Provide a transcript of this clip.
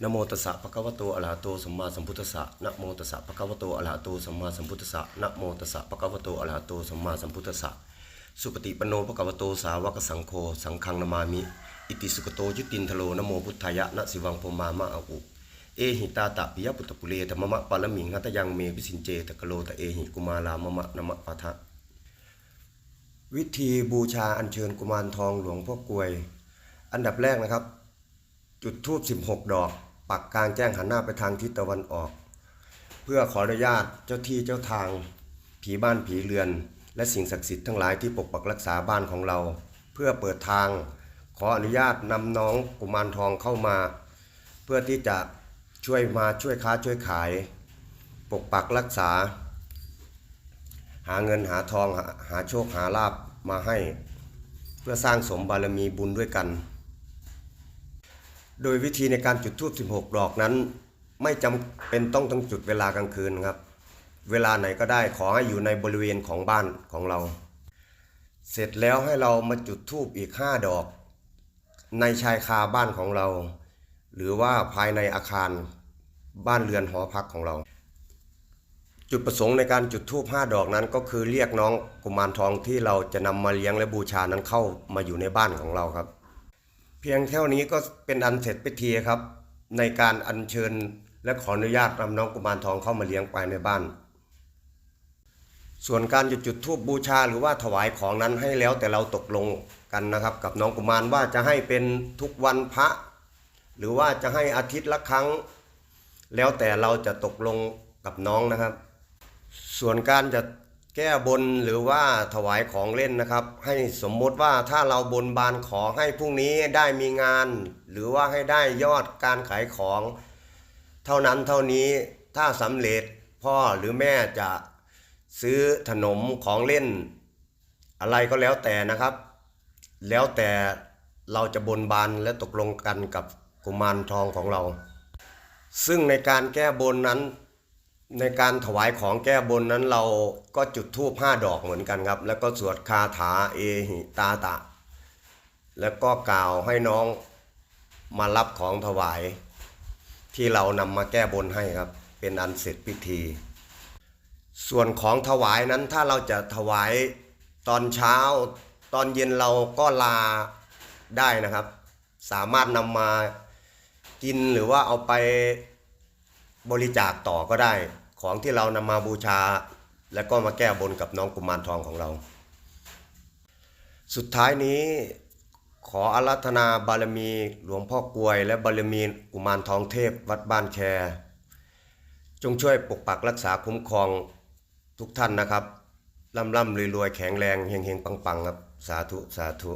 นโมตัสสะภะคะวะโตอะระหะโตสัมมาสัมพุทธัสสะนะโมตัสสะภะคะวะโตอะระหะโตสัมมาสัมพุทธัสสะนะโมตัสสะภะคะวะโตอะระหะโตสัมมาสัมพุทธัสสะสุปฏิปันโนภะคะวะโตสาวกสังโฆสังฆังนามามิ อิติสุขโตยุตินทโลนโมพุทธายะนะสิวังโพมามะอาอุเอหิตาตะปิยปุตตปุเรธรรมมะปะละมิงหัตยังเมปิสินเจตะกะโลตะเอหิกุมาลามมะนมะปะทะวิธีบูชาอัญเชิญกุมารทองหลวงพ่อกลวย อันดับแรกนะครับ จุดธูป16 ดอก ปักกลางแจ้งหันหน้าไปทางทิศตะวันออก เพื่อขออนุญาตเจ้าที่เจ้าทาง ผีบ้านผีเรือน และสิ่งศักดิ์สิทธิ์ทั้งหลายที่ปกปักรักษาบ้านของเรา เพื่อเปิดทาง ขออนุญาตนำน้องกุมารทองเข้ามา เพื่อที่จะช่วยมาช่วยค้าช่วยขาย ปกปักรักษา หาเงินหาทองหาหาโชคหาลาบมาให้ เพื่อสร้างสมบารมีบุญด้วยกัน โดยวิธีในการจุดธูป16 ดอกนั้น ไม่จำเป็นต้องต้องจุดเวลากลางคืนครับ เวลาไหนก็ได้ขอให้อยู่ในบริเวณของบ้านของเรา เสร็จแล้วให้เรามาจุดธูปอีก 5 ดอก ในชายคาบ้านของเรา หรือว่าภายในอาคารบ้านเรือนหอพักของเรา จุดประสงค์ในการจุดธูป5ดอกนั้น ก็คือเรียกน้องกุมารทองที่เราจะนำมาเลี้ยงและบูชานั้นเข้ามาอยู่ในบ้านของเราครับ เพียงเท่านี้ก็เป็นอันเสร็จพิธีครับ ในการอัญเชิญและขออนุญาตนำน้องกุมารทองเข้ามาเลี้ยงไปในบ้าน ส่วนการจะจุดธูปบูชาหรือว่าถวายของนั้นให้แล้วแต่เราตกลงกันนะครับ กับน้องกุมารว่าจะให้เป็นทุกวันพระ หรือว่าจะให้อาทิตย์ละครั้ง แล้วแต่เราจะตกลงกับน้องนะครับ ส่วนการจะ แก้บนหรือว่าถวายของเล่นนะครับ ให้สมมติว่าถ้าเราบนบานขอให้พรุ่งนี้ได้มีงาน หรือว่าให้ได้ยอดการขายของ เท่านั้นเท่านี้ถ้าสำเร็จพ่อหรือแม่จะซื้อขนมของเล่น อะไรก็แล้วแต่นะครับ แล้วแต่เราจะบนบานและตกลงกันกับกุมารทองของเรา ซึ่งในการแก้บนนั้น ในการถวายของแก้บนนั้นเราก็จุดธูปห้าดอกเหมือนกันครับ แล้วก็สวดคาถาเอหิตาตะ แล้วก็กล่าวให้น้องมารับของถวาย ที่เรานำมาแก้บนให้ครับ เป็นอันเสร็จพิธี ส่วนของถวายนั้นถ้าเราจะถวายตอนเช้า ตอนเย็นเราก็ลาได้นะครับ สามารถนำมากินหรือว่าเอาไปบริจาคต่อก็ได้ ของที่เรานำมาบูชา แล้วก็มาแก้บนกับน้องกุมารทองของเรา สุดท้ายนี้ขออารัธนาบารมีหลวงพ่อกลวย และบารมีกุมารทองเทพวัดบ้านแค จงช่วยปกปักรักษาคุ้มครองทุกท่านนะครับร่ำร่ำรวยรวยแข็งแรงเฮงเฮงปังปังครับ สาธุ สาธุ